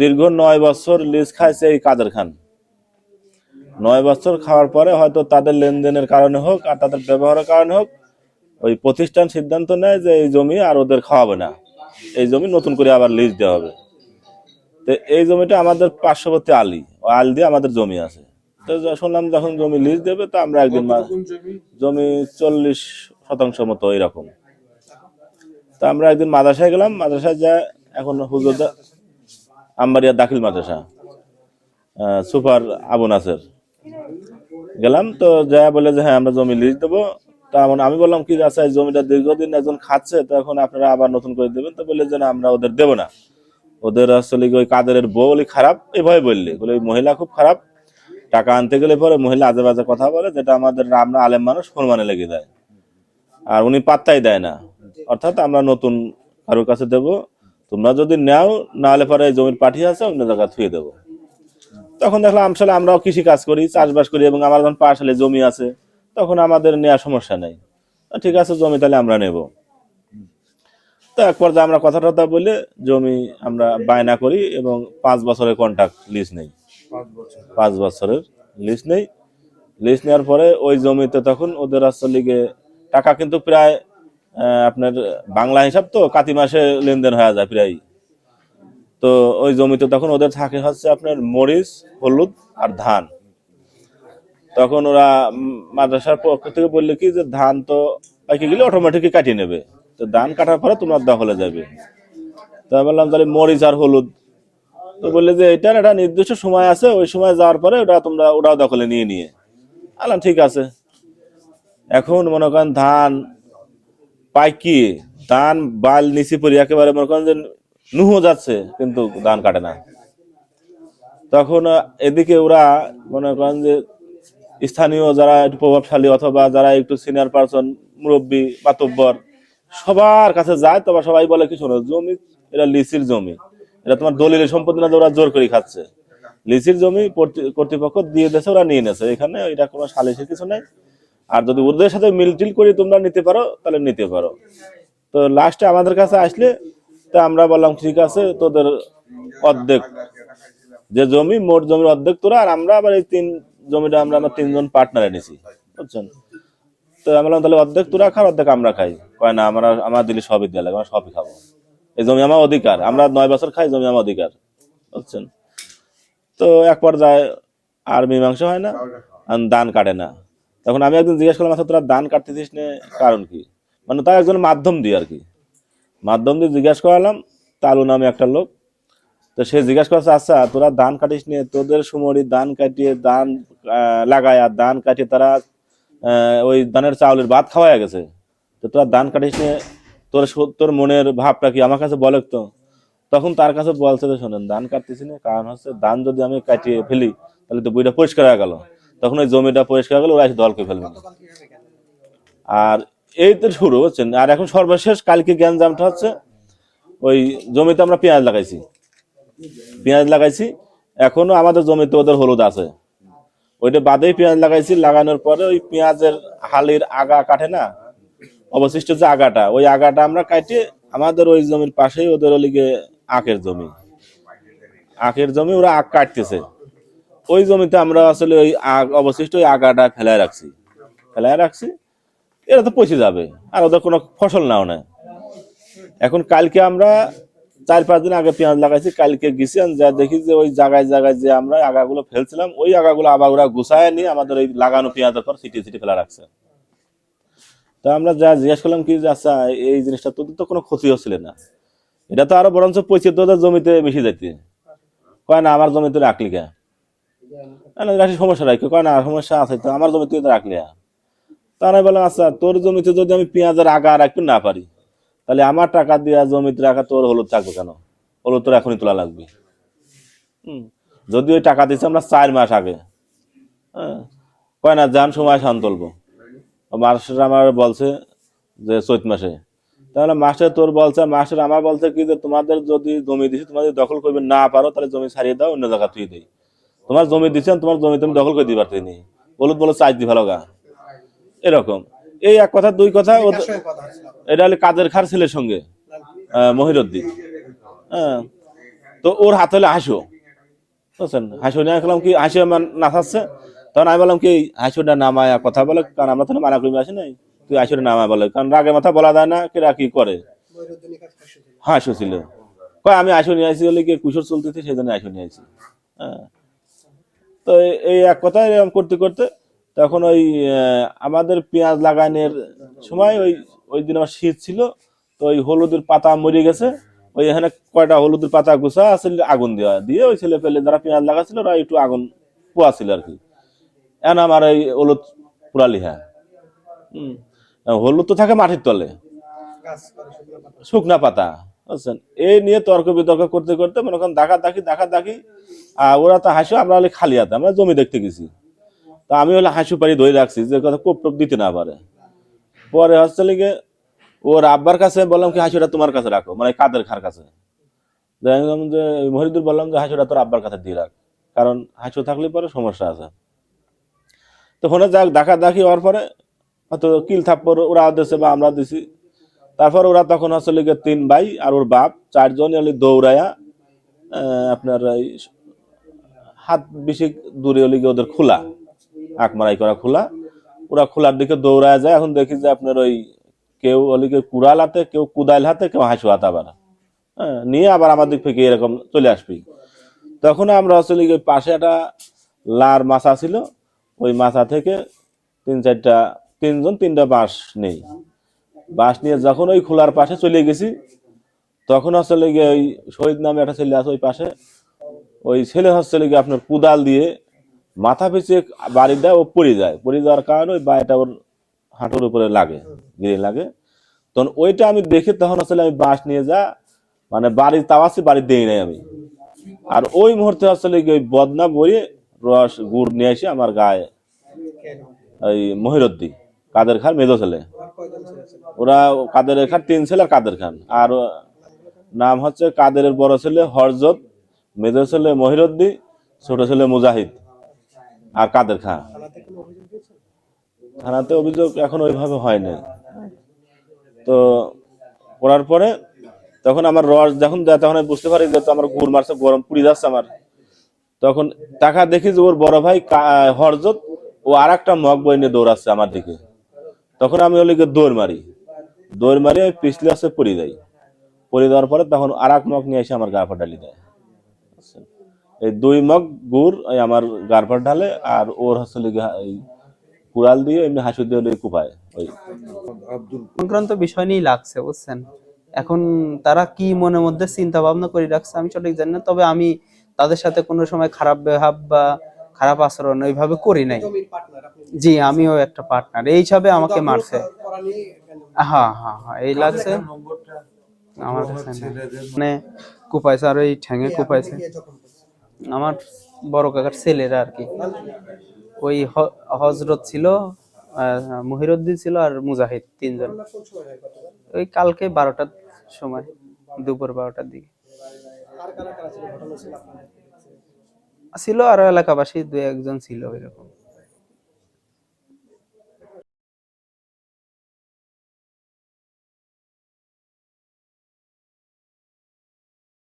দীর্ঘ নয় বছর লিজ খাইছে এই কাদের খান। নয় বছর খাওয়ার পরে হয়তো তাদের লেনদেনের কারণে হোক আর তাদের ব্যবহারের কারণে হোক ওই প্রতিষ্ঠান সিদ্ধান্ত নেয় যে এই জমি আর ওদের খাওয়াবে না। এই জমি নতুন করে আবার লিজ দেওয়া হবে। তো এই জমিটা আমাদের পার্শ্ববর্তী আলি ও আল দিয়ে আমাদের জমি আছে। তো শুনলাম যখন জমি লিজ দেবে তো আমরা একদিন জমি? চল্লিশ শতাংশ মতো এরকম। তা আমরা একদিন মাদ্রাসায় গেলাম মাদ্রাসায় যা এখন হুজুর আম্বারিয়া দাখিল মাদ্রাসা। সুপার আবু নাসের। গেলাম তো যা বলে যে হ্যাঁ আমরা জমি লিজ দেবো। তা এমন আমি বললাম, কি আচ্ছা এই জমিটা দীর্ঘদিন একজন খাচ্ছে, তো এখন আপনারা আবার নতুন করে দেবেন। তো বললে যে, না, আমরা ওদের দেবো না। ওদের আসলে ওই কাদের বউলি খারাপ, এভাবে বললে। বলে, ওই মহিলা খুব খারাপ। টাকা আনতে গেলে পরে মহিলা আজে বাজে কথা বলে, যেটা আমাদের আমরা আলেম মানুষ সম্মানে লেগে দেয় আর উনি পাত্তাই দেয় না। অর্থাৎ আমরা নতুন কারোর কাছে দেব তোমরা যদি নাও না হলে পরে জমির পাঠিয়ে আছে অন্য জায়গায় থুয়ে দেবো। তখন দেখলাম আসলে আমরাও কৃষি কাজ করি চাষবাস করি এবং আমার যখন পাশালে জমি আছে তখন আমাদের নেওয়ার সমস্যা নেই। ঠিক আছে জমি তাহলে আমরা নেব। তো এক পর্যায়ে আমরা কথা টথা বলে জমি আমরা বায়না করি এবং পাঁচ বছরের কন্ট্রাক্ট লিজ নেই। পাঁচ বছরের। লিস্ট নেই। লিস্ট নেওয়ার পরে ওই জমিতে তখন ওদের আসলে টাকা কিন্তু প্রায় আপনার বাংলা হিসাব তো কাতি মাসে লেনদেন হয়ে যায় প্রায়। তো ওই জমিতে তখন ওদের থাকে হচ্ছে আপনার মরিচ, হলুদ আর ধান। তখন ওরা মাদ্রাসার পক্ষ থেকে বললে কি যে ধান তো পাইকে গেলে অটোমেটিকই কাটিয়ে নেবে। তো ধান কাটার পরে তোমার দখলে যাবে। তা বললাম, তাহলে মরিচ আর হলুদ। তো বললে যে এটার একটা নির্দিষ্ট সময় আছে, ওই সময় যাওয়ার পরে ওটা তোমরা, ওটাও দখলে নিয়ে নিয়ে। আলাম ঠিক আছে। এখন মনে করেন ধান পাইকি, ধান, বাল নিচি পরি একেবারে মনে করেন যে নুহ যাচ্ছে, কিন্তু ধান কাটে না। তখন এদিকে ওরা মনে করেন যে স্থানীয় যারা একটু প্রভাবশালী অথবা যারা একটু সিনিয়র পার্সন মুরব্বী মাতব্বর সবার কাছে যায়, তবে সবাই বলে কি শোনো জমি, এটা লিসির জমি। এটা তোমার দলিলের সম্পত্তি না ওরা জোর করে খাচ্ছে। লিসির জমি কর্তৃ- কর্তৃপক্ষ দিয়ে দিয়েছে, ওরা নিয়ে নেছে এখানে এটা কোনো সালিসের কিছু নাই। আর যদি ওদের সাথে মিলটিল করে তোমরা নিতে পারো, তাহলে নিতে পারো। তো লাস্টে আমাদের কাছে আসলে তা আমরা বললাম, ঠিক আছে, তোদের অর্ধেক যে জমি, মোট জমির অর্ধেক তোরা আর আমরা আবার এই তিন জমিটা আমরা আমার তিনজন পার্টনারে নিছি। বুঝছেন? তো আমি বললাম, তাহলে অর্ধেক তোরা খার অর্ধেক আমরা খাই। কয়, না, আমরা, আমার দিলে সবই দেওয়া লাগে আমরা সবই খাব। এই জমি আমার অধিকার, আমরা নয় বছর খাই জমি আমার অধিকার। বুঝছেন? তো এক পর্যায়ে আর মীমাংসা হয় না দান কাটে না। তখন আমি একদিন জিজ্ঞেস করলাম আচ্ছা তোরা দান কাটতেছিস না, কারণ কি? মানে তার একজন মাধ্যম দিয়ে আর কি। মাধ্যম দিয়ে জিজ্ঞাসা করালাম, তালু নামে একটা লোক। তো সে জিজ্ঞাসা করছে আচ্ছা তোরা ধান কাটিস নিয়ে তোদের সুমরি ধান কাটিয়ে ধান লাগায় আর ধান কাটিয়ে তারা ওই ধানের চাউলের ভাত খাওয়া গেছে। তো তোরা ধান কাটিস নিয়ে তোর তোর মনের ভাবটা কি আমার কাছে বলে তো তখন তার কাছে বলছে যে, শোনেন ধান কাটতেছি না, কারণ হচ্ছে ধান যদি আমি কাটিয়ে ফেলি, তাহলে তো বইটা পরিষ্কার হয়ে গেল। তখন ওই জমিটা পরিষ্কার গেল ওরা এসে দলকে ফেলবে। আর এই তো শুরু হচ্ছেন আর এখন সর্বশেষ কালকে জ্ঞানজামটা হচ্ছে? ওই জমিতে আমরা পেঁয়াজ লাগাইছি। পেঁয়াজ লাগাইছি। এখনও আমাদের জমিতে ওদের হলুদ আছে। ওইটা বাদেই পেঁয়াজ লাগাইছি। লাগানোর পরে ওই পেঁয়াজের হালির আগা কাটে না? অবশিষ্ট যে আগাটা, ওই আগাটা আমরা কাটিয়ে আমাদের ওই জমির পাশেই ওদের ওলিগে আখের জমি। আখের জমি ওরা আখ কাটতেছে। ওই জমিতে আমরা আসলে ওই অবশিষ্ট ওই আগাটা ফেলায় রাখছি। ফেলায় রাখছি এরা তো পচে যাবে আর ওদের কোনো ফসল নাও না এখন কালকে আমরা চার পাঁচ দিন আগে পেঁয়াজ লাগাইছি কালকে গেছি যা দেখি যে ওই জায়গায় জায়গায় যে আমরা আগাগুলো ফেলছিলাম ওই আগাগুলো আবার ওরা গুছায় নিয়ে আমাদের ওই লাগানো পেঁয়াজের পর সিটি সিটি ফেলা রাখছে। তা আমরা যা জিজ্ঞেস করলাম কি আচ্ছা এই জিনিসটা তোদের তো কোনো ক্ষতি হচ্ছিল না। এটা তো আরও বরঞ্চ পচে তোদের জমিতে মিশে যেতে কয় না আমার জমিতে রাখলি কে না, সমস্যা রাখি কয়, না, সমস্যা আছে তো, আমার জমিতে তো রাখলি। তা আমি বললাম আচ্ছা তোর জমিতে যদি আমি পেঁয়াজের আগা রাখতে না পারি, তাহলে আমার টাকা দিয়ে জমিতে রাখা তোর হলুদ থাকবে কেন? হলুদ তোর এখনই তোলা লাগবে। যদি ওই টাকা দিচ্ছে আমরা চার মাস আগে। হ্যাঁ। কয়, না, যান, সময় শান তুলবো মাস্টার আমার বলছে যে, চৈত মাসে। তাহলে মাস্টার তোর বলছে মাস্টার আমার বলছে কি যে, তোমাদের যদি জমি দিছি, তোমাদের দখল করবে, না পারো, তাহলে জমি ছাড়িয়ে দাও, অন্য জায়গা তুই দেই। তোমার জমি দিচ্ছেন তোমার জমি তুমি দখল করে দিবার তিনি হলুদ বলো চার্জ দি ভালো গা এরকম। এই এক কথা, দুই কথা এটা হলে কাদের খার ছেলের সঙ্গে? মহিরুদ্দিন। হ্যাঁ। তো ওর হাত হলে হাসো বুঝছেন? হাসো নিয়ে গেলাম কি হাসি আমার নাচাচ্ছে তখন আমি বললাম কি হাসিটা নামায় কথা বলে, কারণ আমরা তো মানা করি আসি নাই। তুই হাসিটা নামায় বলে। কারণ রাগের মাথা বলা যায় না কেরা কি করে। হাসো ছিল। কয়, আমি আসো নিয়ে আসি বলে কি কুশোর চলতেছে, সেই জন্য আসো নিয়ে আসি। হ্যাঁ। তো এই- এক কথা এরকম করতে করতে তখন ওই আমাদের পেঁয়াজ লাগানোর সময় ওই ওই দিন আমার শীত ছিল তো ওই হলুদের পাতা মরে গেছে। ওই এখানে কয়টা হলুদের পাতা গুছা আসলে আগুন দেওয়া দিয়ে ওই ছেলে পেলে যারা পেঁয়াজ লাগাছিল ওরা একটু আগুন পোয়া ছিল আর কি। এখন আমার এই হলুদ পুরালি হ্যাঁ হম। হলুদ তো থাকে মাটির তলে। শুকনা পাতা। বুঝছেন? এই নিয়ে তর্ক বিতর্ক করতে করতে মনে করেন দেখা দাখি দেখা দাখি আর ওরা তো হাসু, আমরা হলে খালি হাতে, আমরা জমি দেখতে গেছি। তা আমি হলে হাসু পাড়ি ধরে রাখছি, যে কথা কোপ টোপ দিতে না পারে। পরে হচ্ছে লিগে ওর আব্বার কাছে বললাম কি, হাসুটা তোমার কাছে রাখো মানে কাদের খার কাছে? দেখলাম যে মহিদুর বললাম যে, হাসুটা তোর আব্বার কাছে দিয়ে রাখ, কারণ হাসু থাকলে পরে সমস্যা আছে। তো ফোনে যাক দেখা দেখি হওয়ার পরে হয়তো কিল থাপ্পর ওরা দিছে বা আমরা দিছি। তারপর ওরা তখন আসলে গিয়ে তিন ভাই আর ওর বাপ। চারজন হলে দৌড়ায়া আপনার হাত বেশি দূরে হলে গিয়ে ওদের খোলা আক মারাই করা খোলা। ওরা খোলার দিকে দৌড়ায় যায়। এখন দেখি যে আপনার ওই কেউ হলে কুড়াল হাতে কেউ কুদাইল হাতে কেউ হাসু হাতে আবার। হ্যাঁ, নিয়ে আবার আমার দিক থেকে এরকম চলে আসবি। তখন আমরা আসলে গিয়ে পাশে একটা লার মাছা ছিল। ওই মাছা থেকে তিন চারটা তিনজন তিনটা বাঁশ নেই। বাঁশ নিয়ে যখন ওই খোলার পাশে চলে গেছি, তখন আসলে গিয়ে ওই শহীদ নামে একটা ছেলে আছে ওই পাশে। ওই ছেলে হচ্ছে গিয়ে আপনার কুদাল দিয়ে মাথা পিছিয়ে বাড়ি দেয় ও পড়ে যায়। পড়ে যাওয়ার কারণে ওই বাড়িটা ওর হাঁটুর উপরে লাগে, গিরে লাগে। তখন ওইটা আমি দেখে তখন আসলে আমি বাঁশ নিয়ে যা মানে বাড়ি তাওয়াছি বাড়ি দেই নাই আমি। আর ওই মুহূর্তে আসলে গিয়ে ওই বদনা বইয়ে রস, গুড় নিয়ে এসে আমার গায়ে ওই মহিরদ্দি কাদের খান মেজো ছেলে। ওরা কাদের খান, তিন ছেলে কাদের খান। আর নাম হচ্ছে কাদেরের বড় ছেলে হরজত, মেজর ছেলে মহিরুদ্দি, ছোট ছেলে মুজাহিদ আর কাদের খান। থানাতে অভিযোগ এখন ওইভাবে হয় নাই। তো করার পরে তখন আমার রস যখন দেয়, তখন আমি বুঝতে পারি যে আমার গুড় মারছে, গরম পুড়ি যাচ্ছে আমার। তখন টাকা দেখি যে ওর বড় ভাই হরজত ও আর একটা মগ বই নিয়ে দৌড়াচ্ছে আমার দিকে। তখন আমি ওলিকে দৌড় মারি। দৌড় মারি আমি পিছলে আসে পড়ে যাই। পড়ে দেওয়ার পরে তখন আর এক মগ নিয়ে এসে আমার গাড়পা ডালি দেয়। বুঝছেন? এই দুই মগ গুড় ওই আমার গাড়পা ঢালে আর ওর হচ্ছে লিগে এই কুড়াল দিয়ে এমনি হাসু দিয়ে ওই কুপায়। ওই সংক্রান্ত বিষয় নিয়েই লাগছে বুঝছেন? এখন তারা কি মনের মধ্যে চিন্তা ভাবনা করে রাখছে আমি সঠিক জানি না তবে আমি তাদের সাথে কোনো সময় খারাপ ব্যবহার বা খারাপ আচরণ ওইভাবে করি নাই। জি আমিও একটা পার্টনার এই হিসাবে আমাকে মারছে। হ্যাঁ হ্যাঁ হ্যাঁ এই লাগছে। আমার কাছে মানে কুপাইছে আর ওই ঠ্যাঙে কুপাইছে। আমার বড় কাকার ছেলেরা আর কি। ওই হ- হজরত ছিল মহিরুদ্দিন ছিল আর মুজাহিদ তিনজন। ওই কালকে বারোটার সময় দুপুর বারোটার দিকে। ছিল আরও এলাকাবাসী দু একজন ছিল এরকম